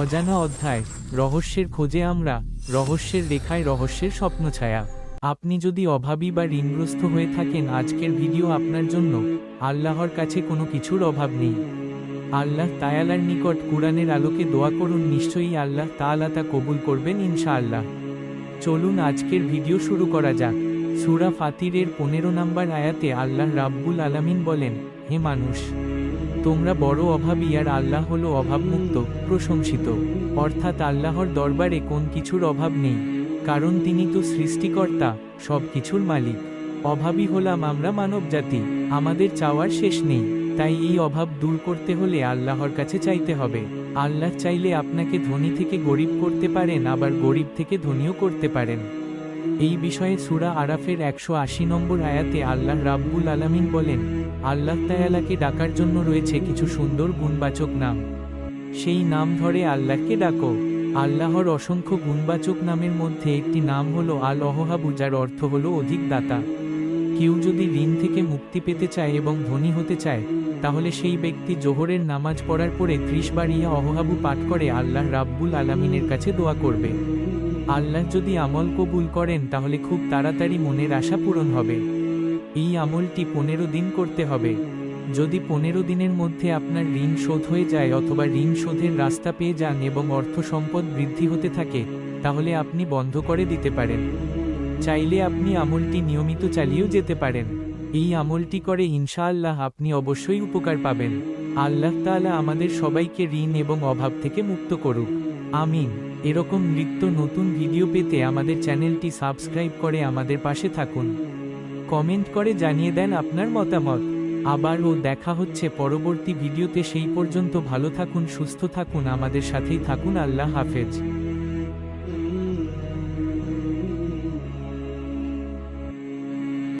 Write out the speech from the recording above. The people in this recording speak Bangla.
অজানা অধ্যায়, রহস্যের খোঁজে আমরা, রহস্যের রেখায় রহস্যের স্বপ্নছায়া আপনি যদি অভাবী বা ঋণগ্রস্ত হয়ে থাকেন, আজকের ভিডিও আপনার জন্য আল্লাহর কাছে কোনো কিছুর অভাব নেই। আল্লাহ তায়ালার নিকট কুরআনের আলোকে দোয়া করুন, নিশ্চয়ই আল্লাহ তাআলা তা কবুল করবেন ইনশাআল্লাহ। চলুন আজকের ভিডিও শুরু করা যাক। সুরা ফাতিরের পনেরো নম্বর আয়াতে আল্লাহ রাব্বুল আলামিন বলেন, হে মানুষ তোমরা বড় অভাবী আর আল্লাহ হলো অভাবমুক্ত, প্রশংসিত। অর্থাৎ আল্লাহর দরবারে কোন কিছুর অভাব নেই। কারণ তিনি তো সৃষ্টিকর্তা সব কিছুর মালিক। অভাবী হলাম আমরা মানবজাতি, আমাদের চাওয়ার শেষ নেই। তাই এই অভাব দূর করতে হলে আল্লাহর কাছে চাইতে হবে। আল্লাহ চাইলে আপনাকে ধনী থেকে গরিব করতে পারেন, আবার গরিব থেকে ধনীও করতে পারেন। এই বিষয়ে সুরা আরাফের একশো আশি নম্বর আয়াতে আল্লাহ রাব্বুল আলামিন বলেন, আল্লাহ তায়ালাকে ডাকার জন্য রয়েছে কিছু সুন্দর গুণবাচক নাম। সেই নাম ধরে আল্লাহকে ডাকো। আল্লাহর অসংখ্য গুণবাচক নামের মধ্যে একটি নাম হলো আল অহহাবু যার অর্থ হলো অধিক দাতা। কেউ যদি ঋণ থেকে মুক্তি পেতে চায় এবং ধনী হতে চায়, তাহলে সেই ব্যক্তি জোহরের নামাজ পড়ার পরে ত্রিশ বার ইয়া অহহাবু পাঠ করে আল্লাহ রাব্বুল আলামিনের কাছে দোয়া করবে। আল্লাহ যদি আমল কবুল করেন, তাহলে খুব তাড়াতাড়ি মনের আশা পূরণ হবে। এই আমলটি পনেরো দিন করতে হবে। যদি পনেরো দিনের মধ্যে আপনার ঋণ শোধ হয়ে যায় অথবা ঋণ শোধের রাস্তা পেয়ে যান এবং অর্থ সম্পদ বৃদ্ধি হতে থাকে, তাহলে আপনি বন্ধ করে দিতে পারেন। চাইলে আপনি আমলটি নিয়মিত চালিয়েও যেতে পারেন। এই আমলটি করে ইনশাআল্লাহ আপনি অবশ্যই উপকার পাবেন। আল্লাহ তাআলা আমাদের সবাইকে ঋণ এবং অভাব থেকে মুক্ত করুক। আমিন। এরকম নৃত্য নতুন ভিডিও পেতে আমাদের চ্যানেলটি সাবস্ক্রাইব করে আমাদের পাশে থাকুন। কমেন্ট করে জানিয়ে দেন আপনার মতামত। আবারও দেখা হচ্ছে পরবর্তী ভিডিওতে সেই পর্যন্ত ভালো থাকুন, সুস্থ থাকুন, আমাদের সাথেই থাকুন, আল্লাহ হাফেজ।